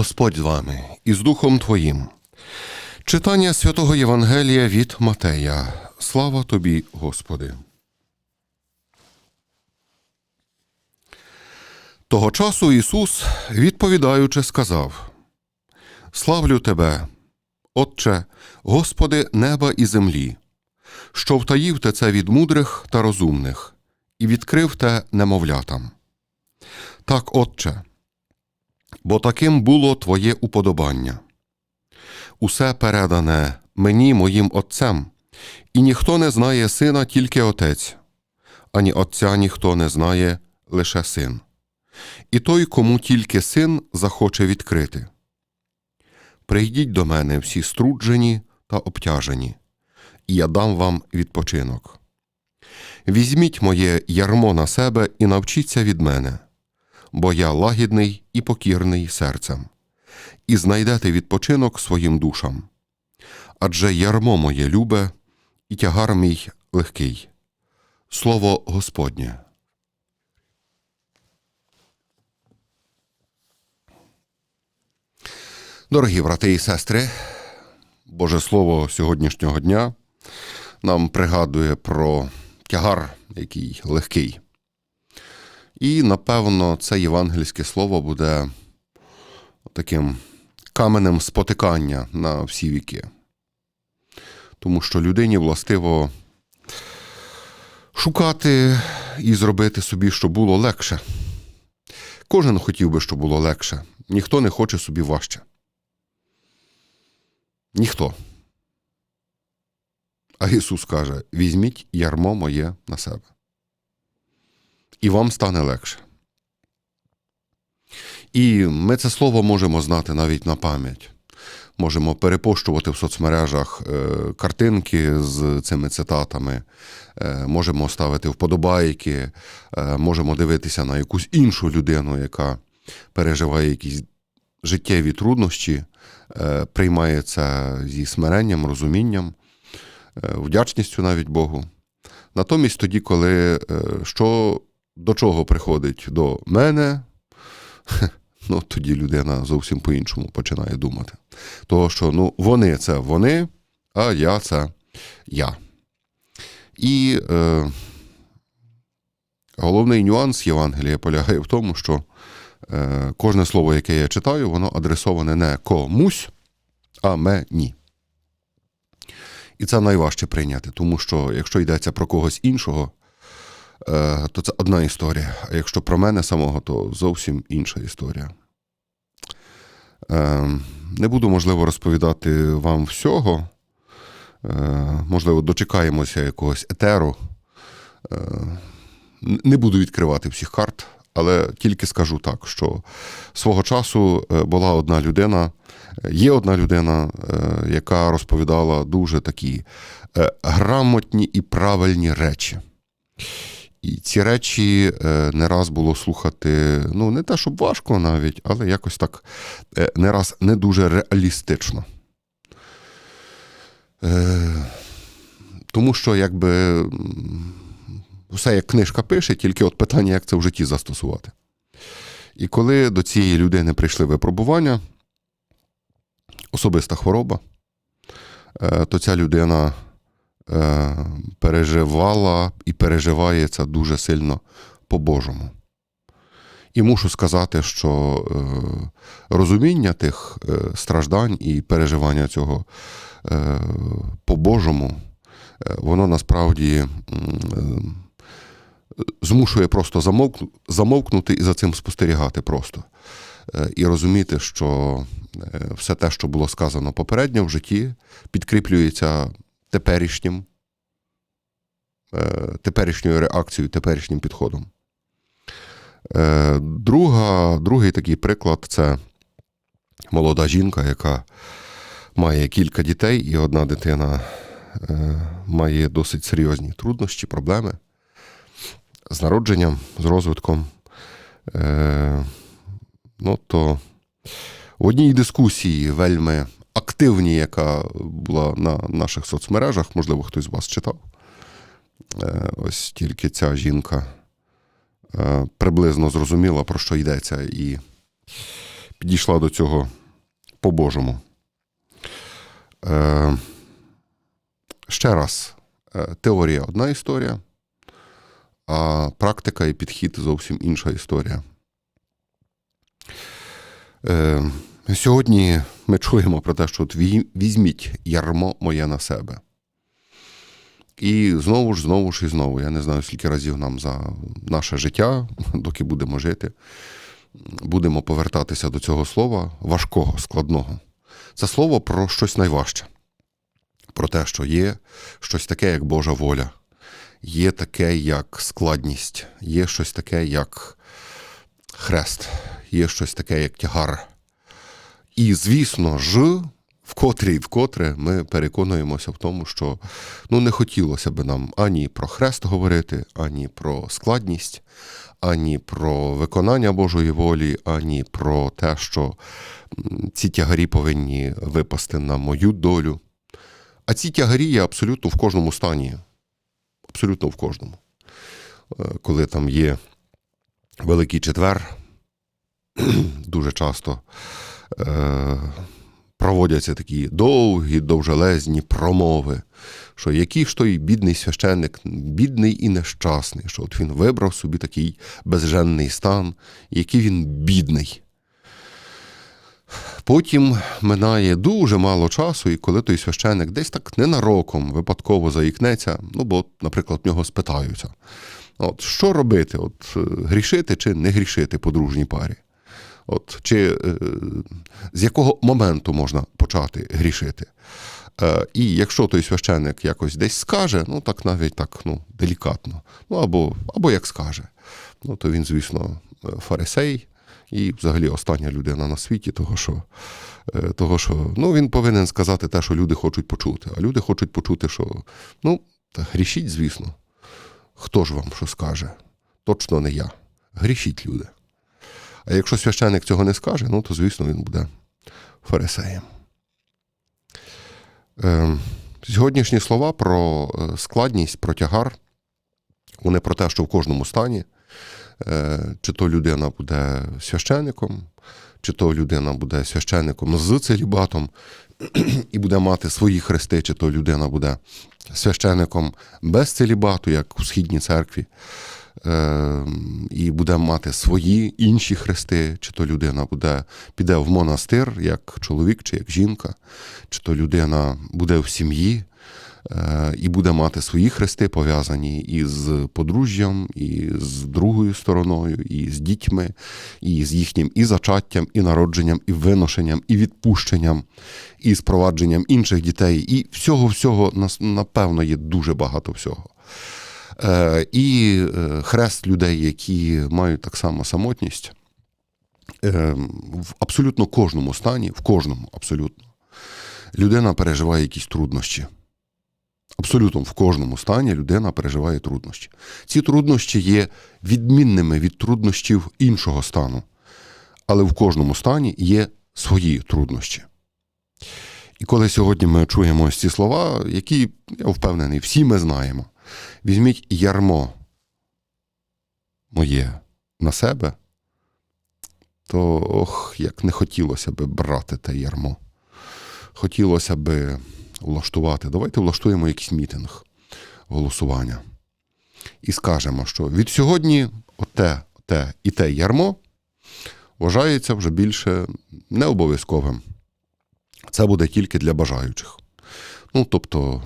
Господь з вами і з Духом Твоїм. Читання святого Євангелія від Матея. Слава тобі, Господи. Того часу Ісус, відповідаючи, сказав: Славлю Тебе, Отче, Господи неба і землі, що втаїв те це від мудрих та розумних, і відкрив те немовлятам. Так, Отче, бо таким було Твоє уподобання. Усе передане мені моїм Отцем, і ніхто не знає сина, тільки Отець, ані Отця ніхто не знає, лише син. І той, кому тільки син захоче відкрити. Прийдіть до мене всі струджені та обтяжені, і я дам вам відпочинок. Візьміть моє ярмо на себе і навчіться від мене бо я лагідний і покірний серцем, і знайдете відпочинок своїм душам. Адже ярмо моє любе, і тягар мій легкий. Слово Господнє. Дорогі брати і сестри, Боже Слово сьогоднішнього дня нам пригадує про тягар, який легкий. І, напевно, це євангельське слово буде таким каменем спотикання на всі віки. Тому що людині властиво шукати і зробити собі, щоб було легше. Кожен хотів би, щоб було легше. Ніхто не хоче собі важче. Ніхто. А Ісус каже: візьміть ярмо моє на себе і вам стане легше. І ми це слово можемо знати навіть на пам'ять. Можемо перепощувати в соцмережах е, картинки з цими цитатами, е, можемо ставити вподобайки, е, можемо дивитися на якусь іншу людину, яка переживає якісь життєві труднощі, приймає це зі смиренням, розумінням, вдячністю навіть Богу. Натомість тоді, коли що до чого приходить до мене, ну тоді людина зовсім по-іншому починає думати. Того, що ну, вони це вони, а я це я. І е, головний нюанс Євангелія полягає в тому, що е, кожне слово, яке я читаю, воно адресоване не комусь, а мені. І це найважче прийняти, тому що якщо йдеться про когось іншого, Е, то це одна історія. А якщо про мене самого, то зовсім інша історія. Е, не буду, можливо, розповідати вам всього. Е, можливо, дочекаємося якогось етеру. Не буду відкривати всіх карт, але тільки скажу так, що свого часу була одна людина, є одна людина, яка розповідала дуже такі грамотні і правильні речі. І ці речі е, не раз було слухати, ну, не те, щоб важко навіть, але якось так е, не раз не дуже реалістично. Е, тому що, якби все як книжка пише, тільки от питання, як це в житті застосувати. І коли до цієї людини прийшли випробування, особиста хвороба, то ця людина Е, переживала і переживає це дуже сильно по-божому. І мушу сказати, що е, розуміння тих е, страждань і переживання цього по-божому, воно насправді змушує просто замовкнути і за цим спостерігати просто. І розуміти, що все те, що було сказано попередньо в житті, підкріплюється теперішнім, е, теперішньою реакцією, теперішнім підходом. Е, друга, Другий такий приклад це молода жінка, яка має кілька дітей, і одна дитина е, має досить серйозні труднощі, проблеми з народженням, з розвитком. Ну, то в одній дискусії вельми активній, яка була на наших соцмережах, можливо, хтось з вас читав. Е, Ось тільки ця жінка е, приблизно зрозуміла, про що йдеться, і підійшла до цього по-божому. Е, Ще раз, е, теорія одна історія, а практика і підхід зовсім інша історія. Е, Сьогодні ми чуємо про те, що от візьміть ярмо моє на себе. І знову ж, знову ж і знову. Я не знаю, скільки разів нам за наше життя, доки будемо жити, будемо повертатися до цього слова важкого, складного. Це слово про щось найважче. Про те, що є щось таке, як Божа воля, є таке, як складність, є щось таке, як хрест, є щось таке, як тягар. І, звісно ж, вкотре і вкотре ми переконуємося в тому, що ну, не хотілося б нам ані про хрест говорити, ані про складність, ані про виконання Божої волі, ані про те, що ці тягарі повинні випасти на мою долю. А ці тягарі є абсолютно в кожному стані. Абсолютно в кожному. Е, Коли там є Великий четвер, дуже часто е, проводяться такі довгі, довжелезні промови, що який ж той бідний священник, бідний і нещасний, що от він вибрав собі такий безженний стан, який він бідний. Потім минає дуже мало часу, і коли той священик десь так ненароком випадково заїкнеться, ну бо, наприклад, в нього спитаються: от що робити? От е, грішити чи не грішити подружній парі? От, чи е, з якого моменту можна почати грішити? Е, і якщо той священик якось десь скаже, ну так навіть так ну, делікатно, ну або, або як скаже, ну то він, звісно, е, фарисей і взагалі остання людина на світі, того що, е, того, що ну, він повинен сказати те, що люди хочуть почути. А люди хочуть почути, що ну, грішіть, звісно. Хто ж вам що скаже? Точно не я. Грішіть, люди. А якщо священик цього не скаже, ну то звісно він буде фарисеєм. Е, сьогоднішні слова про е, складність, про тягар, вони про те, що в кожному стані, чи то людина буде священником, чи то людина буде священником з целібатом і буде мати свої хрести, чи то людина буде священником без целібату, як у східній церкві. е, і буде мати свої інші хрести, чи то людина буде, піде в монастир, як чоловік чи як жінка, чи то людина буде в сім'ї е, і буде мати свої хрести пов'язані із подружжям, і з другою стороною, і з дітьми, і з їхнім і зачаттям, і народженням, і виношенням, і відпущенням, і спровадженням інших дітей. І всього-всього напевно є дуже багато всього. Е, І е, хрест людей, які мають так само самотність, е, в абсолютно кожному стані, в кожному абсолютно, людина переживає якісь труднощі. Абсолютно в кожному стані людина переживає труднощі. Ці труднощі є відмінними від труднощів іншого стану, але в кожному стані є свої труднощі. І коли сьогодні ми чуємо ось ці слова, які, я впевнений, всі ми знаємо, візьміть ярмо моє на себе, то ох, як не хотілося би брати те ярмо. Хотілося би влаштувати. Давайте влаштуємо якийсь мітинг голосування. І скажемо, що від сьогодні оте, те і те ярмо вважається вже більше не обов'язковим. Це буде тільки для бажаючих. Ну, тобто,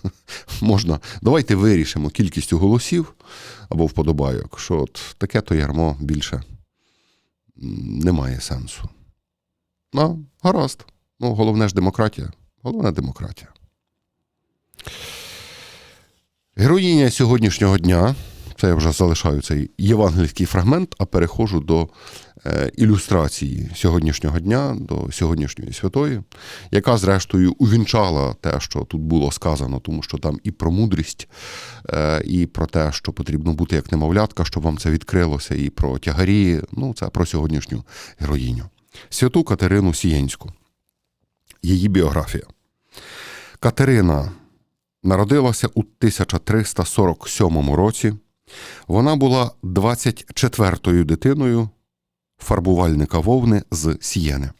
можна, давайте вирішимо кількістю голосів або вподобайок, що от таке то ярмо більше не має сенсу. Ну, гаразд. Ну, головне ж демократія. Головне демократія. Героїня сьогоднішнього дня, це я вже залишаю цей євангельський фрагмент, а переходжу до е, ілюстрації сьогоднішнього дня, до сьогоднішньої святої, яка, зрештою, увінчала те, що тут було сказано, тому що там і про мудрість, е, і про те, що потрібно бути як немовлятка, щоб вам це відкрилося, і про тягарі. Ну, це про сьогоднішню героїню. Святу Катерину Сієнську. її біографія. Катерина народилася у 1347 році. Вона була 24-ю дитиною фарбувальника вовни з Сієни.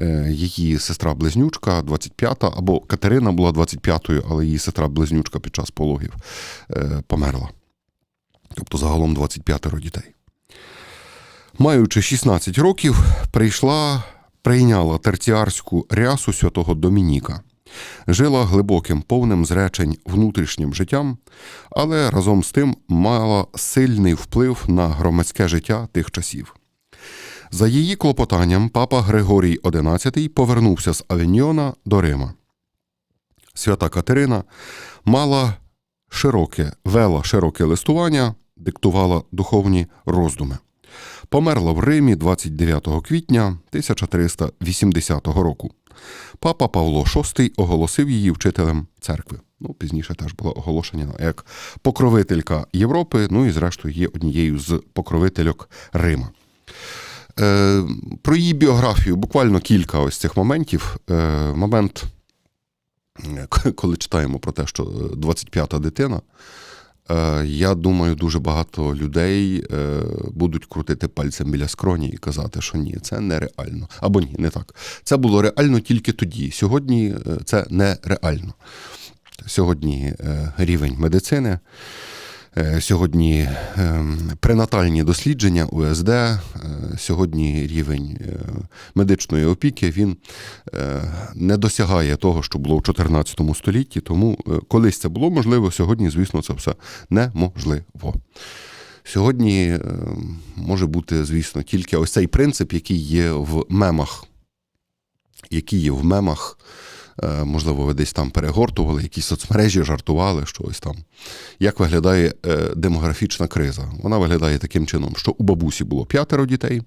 Е, Її сестра-близнючка, 25-та, або Катерина була 25-ю, але її сестра-близнючка під час пологів е, померла. Тобто загалом 25 дітей. Маючи 16 років, прийшла, прийняла терціарську рясу святого Домініка. Жила глибоким, повним зречень внутрішнім життям, але разом з тим мала сильний вплив на громадське життя тих часів. За її клопотанням папа Григорій XI повернувся з Авіньйона до Рима. Свята Катерина мала широке, вела широке листування, диктувала духовні роздуми. Померла в Римі 29 квітня 1380 року. Папа Павло VI оголосив її вчителем церкви. Ну, пізніше теж була оголошена як покровителька Європи, ну і зрештою є однією з покровительок Рима. Е, про її біографію буквально кілька ось цих моментів. Е, момент, е, коли читаємо про те, що 25-та дитина. Е, Я думаю, дуже багато людей е, будуть крутити пальцем біля скроні і казати, що ні, це нереально. Або ні, не так. Це було реально тільки тоді. Сьогодні е, це нереально. Сьогодні рівень медицини. Е, Сьогодні ем, пренатальні дослідження УСД, е, сьогодні рівень е, медичної опіки він не досягає того, що було в 14 столітті. Тому колись це було можливо, сьогодні, звісно, це все неможливо. Сьогодні е, може бути, звісно, тільки ось цей принцип, який є в мемах, який є в мемах. Е, Можливо, ви десь там перегортували, якісь соцмережі жартували, що ось там. Як виглядає е, демографічна криза? Вона виглядає таким чином, що у бабусі було п'ятеро дітей,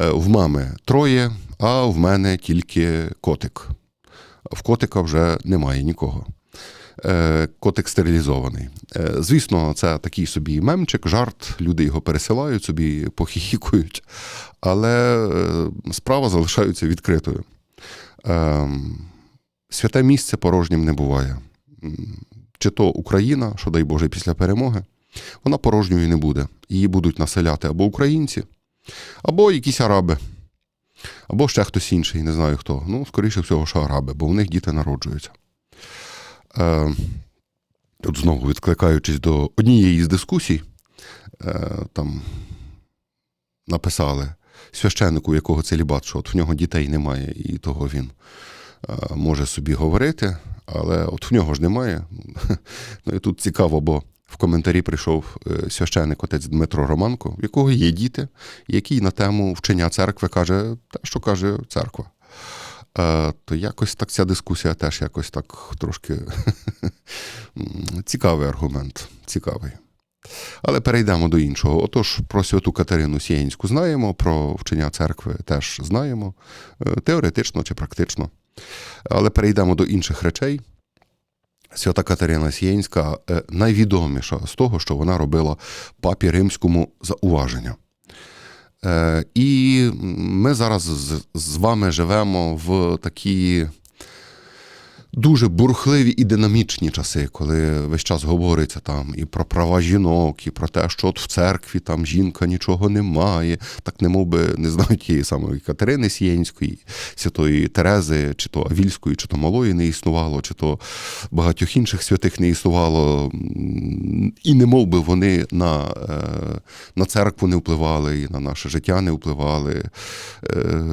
е, в мами троє, а в мене тільки котик. В котика вже немає нікого. Котик стерилізований. Звісно, це такий собі мемчик, жарт, люди його пересилають собі, похіхікують, але справа залишається відкритою. Святе місце порожнім не буває. Чи то Україна, що дай Боже, після перемоги, вона порожньою не буде. Її будуть населяти або українці, або якісь араби, або ще хтось інший, не знаю хто. Ну, скоріше всього, що араби, бо в них діти народжуються. Е, Тут знову відкликаючись до однієї з дискусій, е, там написали священнику, у якого целібат, що от в нього дітей немає, і того він може собі говорити, але от в нього ж немає. Ну і тут цікаво, бо в коментарі прийшов е, священник отець Дмитро Романко, в якого є діти, який на тему вчення церкви каже те, що каже церква. Е, То якось так ця дискусія теж якось так трошки цікавий аргумент. Цікавий. Але перейдемо до іншого. Отож, про святу Катерину Сієнську знаємо, про вчення церкви теж знаємо, е, теоретично чи практично. Але перейдемо до інших речей. Свята Катерина Сієнська е, найвідоміша з того, що вона робила папі римському зауваження. Е, І ми зараз з, вами живемо в такі дуже бурхливі і динамічні часи, коли весь час говориться там і про права жінок, і про те, що от в церкві там жінка нічого не має, так не би не знаю тієї самої Катерини Сієнської, святої Терези, чи то Авільської, чи то Малої не існувало, чи то багатьох інших святих не існувало, і не би вони на, е, на церкву не впливали, і на наше життя не впливали. Е,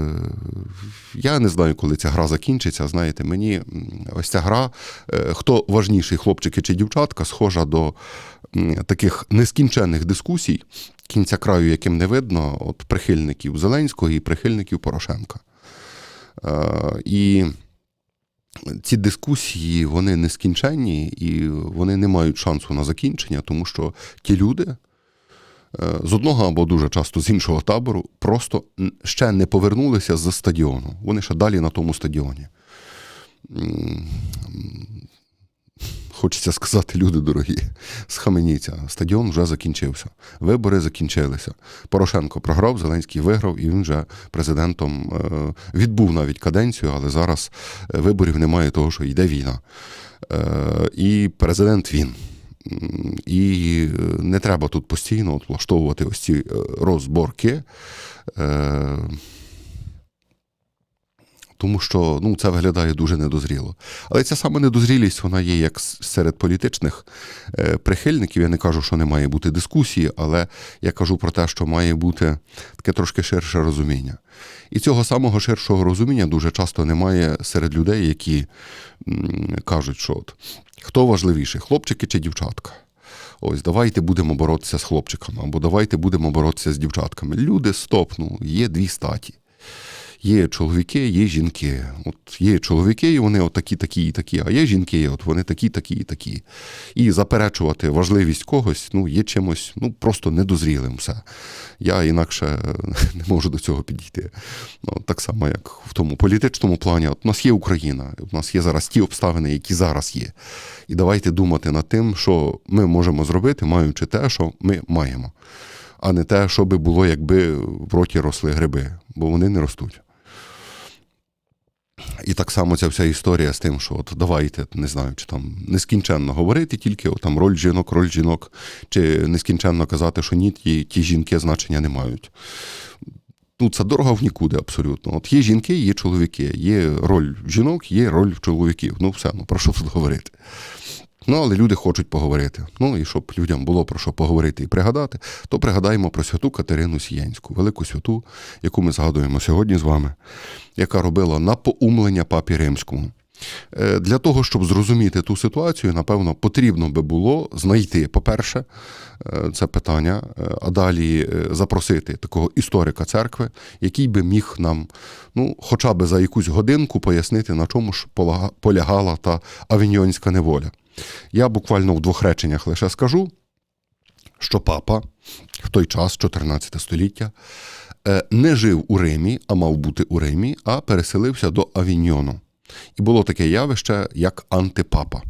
Я не знаю, коли ця гра закінчиться. Знаєте, мені ось ця гра, е, хто важніший, хлопчики чи дівчатка, схожа до таких нескінченних дискусій, кінця краю, яким не видно, от прихильників Зеленського і прихильників Порошенка. Е, І ці дискусії вони нескінченні і вони не мають шансу на закінчення, тому що ті люди е, з одного або дуже часто з іншого табору просто ще не повернулися з стадіону. Вони ще далі на тому стадіоні. Хочеться сказати, люди дорогі, схаменіться. Стадіон вже закінчився. Вибори закінчилися. Порошенко програв, Зеленський виграв, і він вже президентом е, відбув навіть каденцію, але зараз е, виборів немає того, що йде війна. Е, І президент він. І не треба тут постійно влаштовувати ось ці розборки. Тому що ну, це виглядає дуже недозріло. Але ця саме недозрілість вона є як серед політичних е, прихильників. Я не кажу, що не має бути дискусії, але я кажу про те, що має бути таке трошки ширше розуміння. І цього самого ширшого розуміння дуже часто немає серед людей, які кажуть, що от, хто важливіший, хлопчики чи дівчатка. Ось давайте будемо боротися з хлопчиками, або давайте будемо боротися з дівчатками. Люди, стоп, ну, є дві статі. Є чоловіки, є жінки. От є чоловіки, і вони от такі, такі і такі, а є жінки, от вони такі, такі і такі. І заперечувати важливість когось ну, є чимось ну, просто недозрілим все. Я інакше не можу до цього підійти. Ну, так само, як в тому політичному плані. От у нас є Україна, у нас є зараз ті обставини, які зараз є. І давайте думати над тим, що ми можемо зробити, маючи те, що ми маємо, а не те, що би було, якби в роті росли гриби, бо вони не ростуть. І так само ця вся історія з тим, що от давайте, не знаю, чи там нескінченно говорити тільки от, там роль жінок, роль жінок, чи нескінченно казати, що ні, ті, ті жінки значення не мають. Ну, це дорога в нікуди абсолютно. От є жінки, є чоловіки, є роль жінок, є роль чоловіків. Ну, все, ну про що тут говорити? Ну, але люди хочуть поговорити. Ну і щоб людям було про що поговорити і пригадати, то пригадаємо про святу Катерину Сієнську, велику святу, яку ми згадуємо сьогодні з вами, яка робила напоумлення папі римському. Е, Для того, щоб зрозуміти ту ситуацію, напевно, потрібно би було знайти, по-перше, е, це питання, е, а далі запросити такого історика церкви, який би міг нам, ну, хоча б за якусь годинку пояснити, на чому ж полягала та авіньйонська неволя. Я буквально в двох реченнях лише скажу, що папа в той час, 14 століття, е, не жив у Римі, а мав бути у Римі, а переселився до Авіньйону. І було таке явище, як антипапа.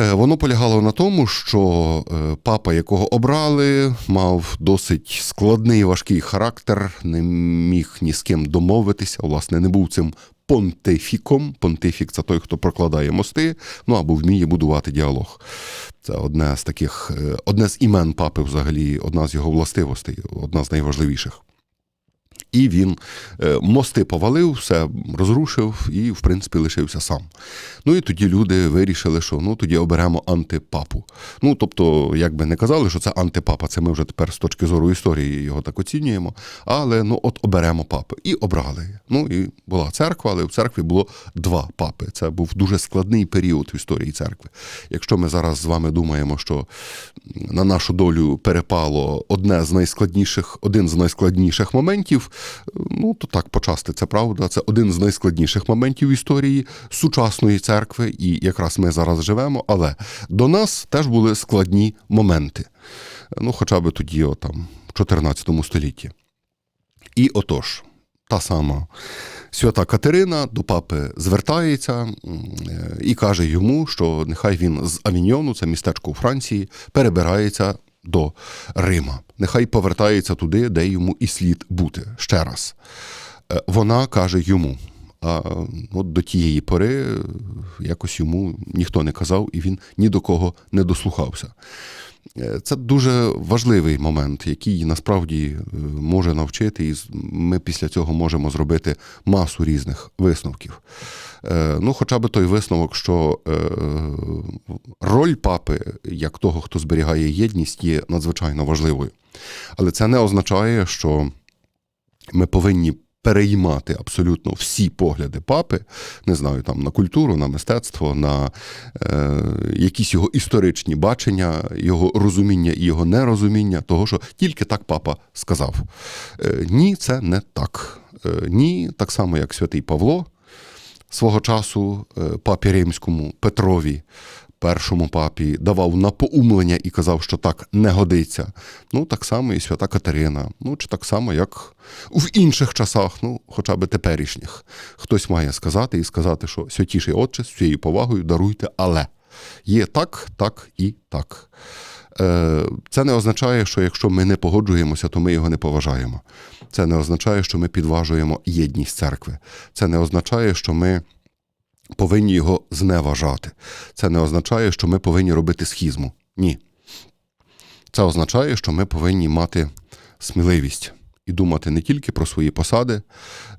Е, Воно полягало на тому, що е, папа, якого обрали, мав досить складний важкий характер, не міг ні з ким домовитися, власне, не був цим понтифіком. Понтифік це той, хто прокладає мости, ну або вміє будувати діалог. Це одне з таких, е, одне з імен папи, взагалі, одна з його властивостей, одна з найважливіших. І він е, мости повалив, все розрушив і, в принципі, лишився сам. Ну і тоді люди вирішили, що ну тоді оберемо антипапу. Ну тобто, як би не казали, що це антипапа, це ми вже тепер з точки зору історії його так оцінюємо. Але ну от оберемо папи. І обрали. Ну і була церква, але в церкві було два папи. Це був дуже складний період в історії церкви. Якщо ми зараз з вами думаємо, що на нашу долю перепало одне з найскладніших, один з найскладніших моментів. Ну то так почасти це правда. Це один з найскладніших моментів історії сучасної церкви, і якраз ми зараз живемо. Але до нас теж були складні моменти. Ну, хоча б тоді, о, там, в 14 столітті. І отож, та сама свята Катерина до папи звертається е, і каже йому, що нехай він з Авіньйону, це містечко у Франції, перебирається до Рима. Нехай повертається туди, де йому і слід бути. Ще раз. Е, Вона каже йому. А от до тієї пори е, якось йому ніхто не казав, і він ні до кого не дослухався. Е, Це дуже важливий момент, який насправді е, може навчити, і ми після цього можемо зробити масу різних висновків. Е, Ну, хоча б той висновок, що роль папи, як того, хто зберігає єдність, є надзвичайно важливою. Але це не означає, що ми повинні переймати абсолютно всі погляди папи, не знаю, там на культуру, на мистецтво, на е, якісь його історичні бачення, його розуміння і його нерозуміння, того, що тільки так папа сказав. Е, ні, це не так. Е, ні, так само, як святий Павло свого часу е, папі римському Петрові. Першому папі давав напоумлення і казав, що так не годиться. Ну, так само і свята Катерина. Ну, чи так само, як в інших часах, ну, хоча б теперішніх. Хтось має сказати і сказати, що святіший отче з цією повагою даруйте, але. Є так, так і так. Е, Це не означає, що якщо ми не погоджуємося, то ми його не поважаємо. Це не означає, що ми підважуємо єдність церкви. Це не означає, що ми повинні його зневажати. Це не означає, що ми повинні робити схізму. Ні. Це означає, що ми повинні мати сміливість і думати не тільки про свої посади,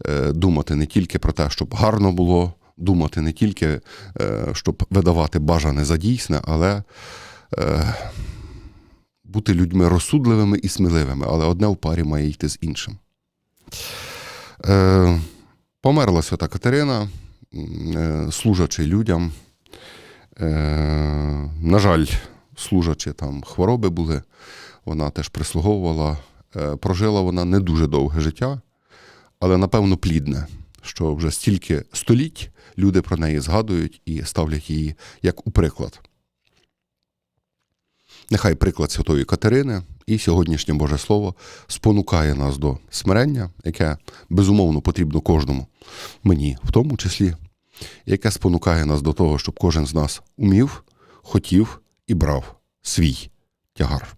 е, думати не тільки про те, щоб гарно було, думати не тільки, е, щоб видавати бажане за дійсне, але е, бути людьми розсудливими і сміливими, але одне в парі має йти з іншим. Померла свята Катерина, служачи людям. Е, На жаль, служачи там хвороби були, вона теж прислуговувала. Е, Прожила вона не дуже довге життя, але напевно плідне, що вже стільки століть люди про неї згадують і ставлять її як у приклад. Нехай приклад Святої Катерини і сьогоднішнє Боже Слово спонукає нас до смирення, яке безумовно потрібно кожному, мені в тому числі, яке спонукає нас до того, щоб кожен з нас умів, хотів і брав свій тягар.